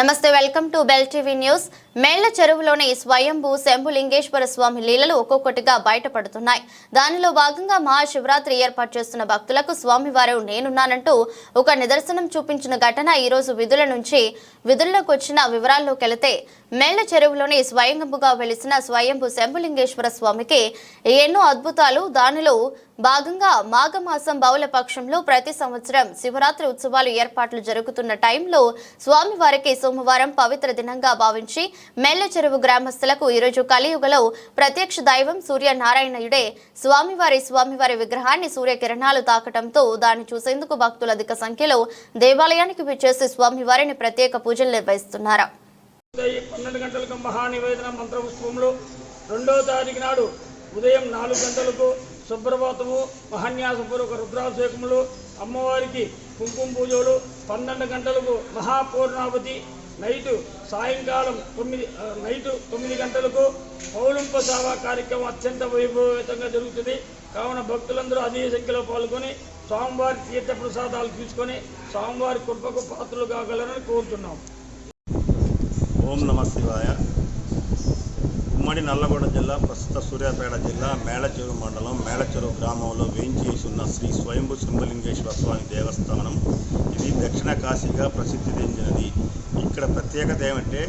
నమస్తే welcome to Bell TV news. మేళ్ళ చెరువులోని స్వయంభూ శంభులింగేశ్వర స్వామి లీలలు ఒక్కొక్కటిగా బయటపడుతున్నాయి. దానిలో భాగంగా మహాశివరాత్రి ఏర్పాటు చేస్తున్న భక్తులకు స్వామివారు నేనున్నానంటూ ఒక నిదర్శనం చూపించిన ఘటన ఈరోజు విధుల నుంచి విధుల్లోకి వచ్చిన వివరాల్లోకి వెళితే మేళ్ళ చెరువులోని స్వయంభుగా వెలిసిన స్వయంభూ శంభులింగేశ్వర స్వామికి ఎన్నో అద్భుతాలు దానిలో భాగంగా మాఘమాసం బౌల పక్షంలో ప్రతి సంవత్సరం శివరాత్రి ఉత్సవాలు ఏర్పాట్లు జరుగుతున్న టైంలో స్వామివారికి సోమవారం పవిత్ర దినంగా భావించి మెల్ల చెరువు గ్రామస్తులకు ఈరోజు కలియుగలో ప్రత్యక్ష దైవం సూర్యనారాయణయుడే స్వామివారి స్వామివారి విగ్రహాన్ని సూర్యకిరణాలు తాకటంతో దాన్ని చూసేందుకు భక్తులు అధిక సంఖ్యలో దేవాలయానికి విచ్చేసి స్వామివారిని ప్రత్యేక పూజలు నిర్వహిస్తున్నారు. పన్నెండు గంటలకు మహానివేదన తారీఖు నాడు ఉదయం నాలుగు గంటలకు సుప్రభాతము మహాన్యాసపూర్వక రుద్రాభిషేకములు అమ్మవారికి కుంకుమ పూజలు పన్నెండు గంటలకు మహాపూర్ణావతి నైటు సాయంకాలం తొమ్మిది నైటు తొమ్మిది గంటలకు పౌలింప సేవా కార్యక్రమం అత్యంత వైభవితంగా జరుగుతుంది. కావున భక్తులందరూ అధిక సంఖ్యలో పాల్గొని స్వామివారి తీర్థ ప్రసాదాలు తీసుకొని స్వామివారి కృపకు పాత్రలు కాగలరని కోరుతున్నాం ఓం నమ శివాయ. ఉమ్మడి నల్లగొండ జిల్లా ప్రస్తుత సూర్యాపేట జిల్లా మేళచెరువు మండలం మేళచెరువు గ్రామంలో వేయించేసి ఉన్న శ్రీ స్వయంభు సింహలింగేశ్వర స్వామి దేవస్థానం. ఇది దక్షిణ కాశీగా ప్రసిద్ధి చెందినది. ఇక్కడ ప్రత్యేకత ఏమంటే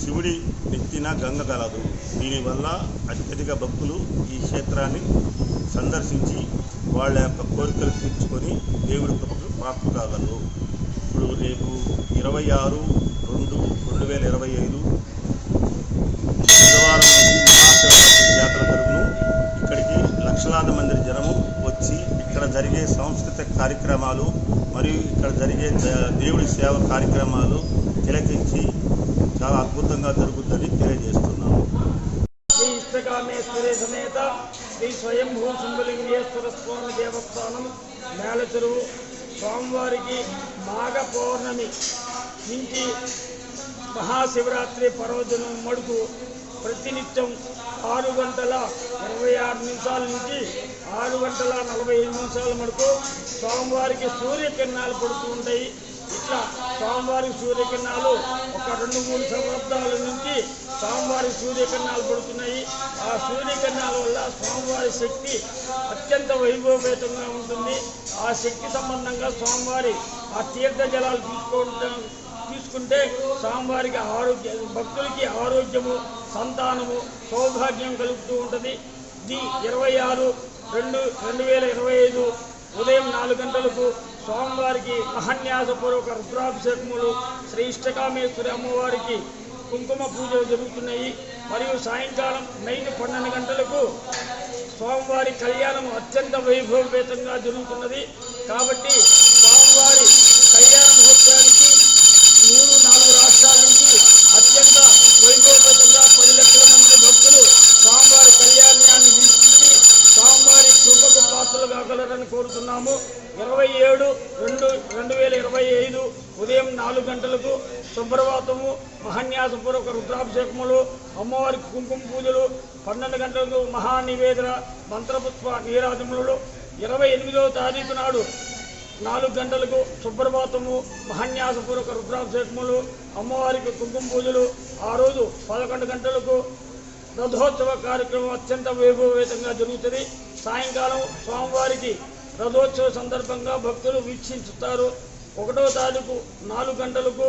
శివుడి నెత్తిన గంగ కలదు. దీనివల్ల అత్యధిక భక్తులు ఈ క్షేత్రాన్ని సందర్శించి వాళ్ళ యొక్క కోరికలు తీర్చుకొని దేవుడి కృపకు పాత్ర కాగలరు. ఇప్పుడు రేపు ఇరవై ఆరు రెండు రెండు వేల ఇరవై ఐదు బుధవారం నుంచి మహాశివరాత్రి జాతర జరుగును. ఇక్కడికి లక్షలాది మంది జనము వచ్చి ఇక్కడ జరిగే సాంస్కృతిక కార్యక్రమాలు మరియు ఇక్కడ జరిగే ద- దేవుడి సేవ కార్యక్రమాలు తిలకించి చాలా అద్భుతంగా జరుగుతుందని తెలియజేస్తున్నాము. శ్రీ ఇష్టకామేశ్వరి సమేత శ్రీ స్వయంభూ శంభులింగేశ్వర స్వామి దేవస్థానం మేళచెరువు స్వామివారికి మాఘ పౌర్ణమి నుంచి మహాశివరాత్రి పర్వదినం మడుకు ప్రతినిత్యం ఆరు గంటల ఇరవై ఆరు నిమిషాల నుంచి ఆరు గంటల నలభై ఐదు నిమిషాల మడుకు స్వామివారికి సూర్యకిరణాలు పడుతూ ఉంటాయి. ఇట్లా స్వామివారి సూర్యకిరణాలు ఒక రెండు మూడు శతాబ్దాల నుంచి స్వామివారి సూర్యకిరణాలు పడుతున్నాయి. ఆ సూర్యకిరణాల వల్ల స్వామివారి శక్తి అత్యంత వైభవపేతంగా ఉంటుంది. ఆ శక్తి సంబంధంగా స్వామివారి ఆ తీర్థ జలాలు తీసుకోవడం తీసుకుంటే స్వామివారికి ఆరోగ్య భక్తులకి ఆరోగ్యము సంతానము సౌభాగ్యం కలుగుతూ ఉంటుంది. ది ఇరవై ఆరు రెండు రెండు వేల ఇరవై ఐదు ఉదయం నాలుగు గంటలకు స్వామివారికి మహాన్యాసపూర్వక రుద్రాభిషేకములు శ్రీ ఇష్టకామేశ్వరి అమ్మవారికి కుంకుమ పూజలు జరుగుతున్నాయి. మరియు సాయంకాలం నైట్ పన్నెండు గంటలకు స్వామివారి కళ్యాణం అత్యంత వైభవపేతంగా జరుగుతున్నది. కాబట్టి స్వామివారి కళ్యాణం మహోత్సవానికి మూడు నాలుగు రాష్ట్రాల నుంచి అత్యంత వైభవపేతంగా పది లక్షల మంది భక్తులు స్వామివారి కళ్యాణాన్ని వీక్షించి స్వామివారి కృపకు పాత్రలు కాగలరని కోరుతున్నాము. ఇరవై ఏడు రెండు రెండు వేల ఇరవై ఐదు ఉదయం నాలుగు గంటలకు సుప్రభాతము మహాన్యాసపూర్వక రుద్రాభిషేకములు అమ్మవారికి కుంకుమ పూజలు పన్నెండు గంటలకు మహానివేదన మంత్రపుష్ప నీరాజములు. ఇరవై ఎనిమిదవ తారీఖు నాడు నాలుగు గంటలకు సుప్రభాతము మహాన్యాసపూర్వక రుద్రాభిషేకములు అమ్మవారికి కుంకుమ పూజలు. ఆ రోజు పదకొండు గంటలకు రథోత్సవ కార్యక్రమం అత్యంత వైభవపేతంగా జరుగుతుంది. సాయంకాలం స్వామివారికి రథోత్సవ సందర్భంగా భక్తులు వీక్షించుతారు. ఒకటో తారీఖు నాలుగు గంటలకు